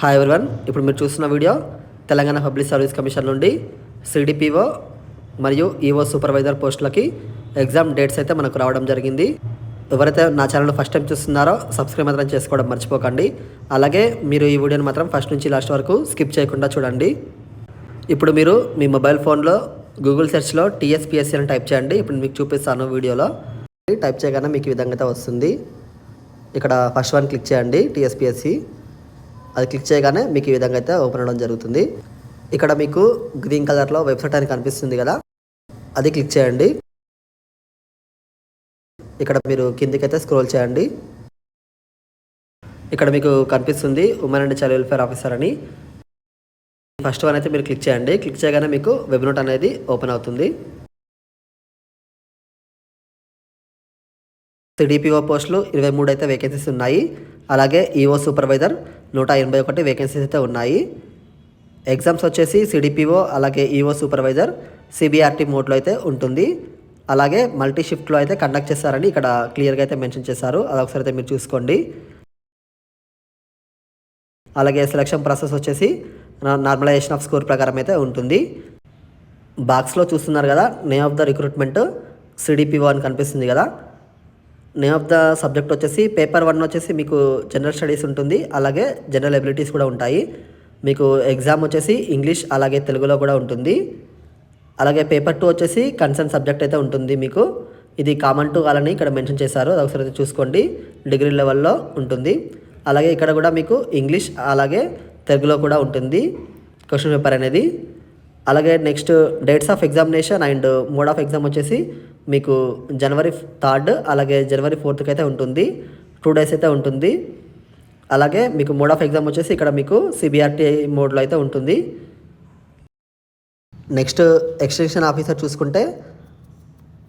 Hi everyone ఇప్పుడు మీరు చూస్తున్న video Telangana public service commission నుండి సిడిపిఓ మరియు ఈఓ సూపర్వైజర్ పోస్టులకి ఎగ్జామ్ డేట్స్ అయితే మనకు రావడం జరిగింది. ఎవరైతే నా ఛానల్ ఫస్ట్ టైం చూస్తున్నారో సబ్స్క్రైబ్ మాత్రం చేసుకోవడం మర్చిపోకండి. అలాగే మీరు ఈ వీడియోని మాత్రం ఫస్ట్ నుంచి లాస్ట్ వరకు స్కిప్ చేయకుండా చూడండి. ఇప్పుడు మీరు మీ మొబైల్ ఫోన్లో గూగుల్ సెర్చ్లో టీఎస్పిఎస్సి అని టైప్ చేయండి. ఇప్పుడు మీకు చూపిస్తాను వీడియోలో. టైప్ చేయగానే మీకు ఈ విధంగా అయితే వస్తుంది. ఇక్కడ ఫస్ట్ వన్ క్లిక్ చేయండి టీఎస్పిఎస్సి అది క్లిక్ చేయగానే మీకు ఈ విధంగా అయితే ఓపెన్ అవ్వడం జరుగుతుంది. ఇక్కడ మీకు గ్రీన్ కలర్లో వెబ్సైట్ అని కనిపిస్తుంది కదా అది క్లిక్ చేయండి. ఇక్కడ మీరు కిందికైతే స్క్రోల్ చేయండి. ఇక్కడ మీకు కనిపిస్తుంది women and child welfare officer అని. ఫస్ట్ వన్ అయితే మీరు క్లిక్ చేయండి. క్లిక్ చేయగానే మీకు వెబ్ నోట్ అనేది ఓపెన్ అవుతుంది. సిడిపిఓ పోస్టులు ఇరవై మూడు అయితే వేకెన్సీస్ ఉన్నాయి. అలాగే ఈఓ సూపర్వైజర్ నూట ఎనభై ఒకటి వేకెన్సీస్ అయితే ఉన్నాయి. ఎగ్జామ్స్ వచ్చేసి సిడిపిఓ అలాగే ఈఓ సూపర్వైజర్ సిబిఆర్టీ మోడ్లో అయితే ఉంటుంది. అలాగే మల్టీ షిఫ్ట్లో అయితే కండక్ట్ చేస్తారని ఇక్కడ క్లియర్గా అయితే మెన్షన్ చేశారు. అదొకసారి అయితే మీరు చూసుకోండి. అలాగే సెలక్షన్ ప్రాసెస్ వచ్చేసి నార్మలైజేషన్ ఆఫ్ స్కోర్ ప్రకారం అయితే ఉంటుంది. బాక్స్లో చూస్తున్నారు కదా name of the recruitment CDPO అని కనిపిస్తుంది కదా. నేమ్ ఆఫ్ ద సబ్జెక్ట్ వచ్చేసి పేపర్ వన్ వచ్చేసి మీకు జనరల్ స్టడీస్ ఉంటుంది. అలాగే జనరల్ ఎబిలిటీస్ కూడా ఉంటాయి. మీకు ఎగ్జామ్ వచ్చేసి ఇంగ్లీష్ అలాగే తెలుగులో కూడా ఉంటుంది. అలాగే పేపర్ టూ వచ్చేసి కన్సర్న్ సబ్జెక్ట్ అయితే ఉంటుంది మీకు. ఇది కామన్ టు వాళ్ళని ఇక్కడ మెన్షన్ చేశారు. అది ఒకసారి చూసుకోండి. డిగ్రీ లెవెల్లో ఉంటుంది. అలాగే ఇక్కడ కూడా మీకు ఇంగ్లీష్ అలాగే తెలుగులో కూడా ఉంటుంది. క్వశ్చన్ పేపర్ అనేది. అలాగే next dates of examination and mode of exam వచ్చేసి మీకు జనవరి థర్డ్ అలాగే జనవరి ఫోర్త్కి అయితే ఉంటుంది. టూ డేస్ అయితే ఉంటుంది. అలాగే మీకు మోడ్ ఆఫ్ ఎగ్జామ్ వచ్చేసి ఇక్కడ మీకు సిబిఆర్టీ మోడ్లో అయితే ఉంటుంది. నెక్స్ట్ ఎక్స్టెన్షన్ ఆఫీసర్ చూసుకుంటే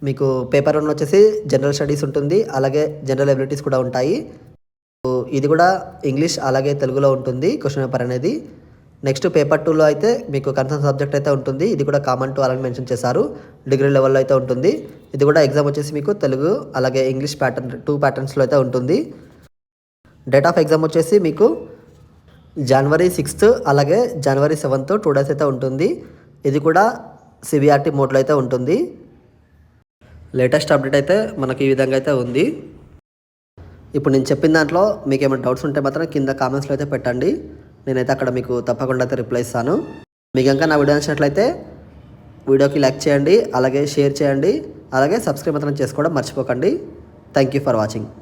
మీకు పేపర్ వన్ వచ్చేసి జనరల్ స్టడీస్ ఉంటుంది. అలాగే జనరల్ ఎబిలిటీస్ కూడా ఉంటాయి. ఇది కూడా ఇంగ్లీష్ అలాగే తెలుగులో ఉంటుంది క్వశ్చన్ పేపర్ అనేది. నెక్స్ట్ పేపర్ టూలో అయితే మీకు కన్సర్న్ సబ్జెక్ట్ అయితే ఉంటుంది. ఇది కూడా కామన్ టు అలాగే మెన్షన్ చేశారు. డిగ్రీ లెవెల్లో అయితే ఉంటుంది. ఇది కూడా ఎగ్జామ్ వచ్చేసి మీకు తెలుగు అలాగే ఇంగ్లీష్ ప్యాటర్న్ టూ ప్యాటర్న్స్లో అయితే ఉంటుంది. డేట్ ఆఫ్ ఎగ్జామ్ వచ్చేసి మీకు జనవరి సిక్స్త్ అలాగే జనవరి సెవెంత్ టూ డేస్ అయితే ఉంటుంది. ఇది కూడా సిబిఆర్టీ మోడ్లో అయితే ఉంటుంది. లేటెస్ట్ అప్డేట్ అయితే మనకి ఈ విధంగా అయితే ఉంది. ఇప్పుడు నేను చెప్పిన దాంట్లో మీకు ఏమైనా డౌట్స్ ఉంటే మాత్రం కింద కామెంట్స్లో అయితే పెట్టండి. నేనైతే అక్కడ మీకు తప్పకుండా అయితే రిప్లై ఇస్తాను. మీకు ఇంకా నా వీడియో నచ్చినట్లయితే వీడియోకి లైక్ చేయండి అలాగే షేర్ చేయండి అలాగే సబ్స్క్రైబ్ మాత్రం చేసుకోవడం మర్చిపోకండి. Thank you for watching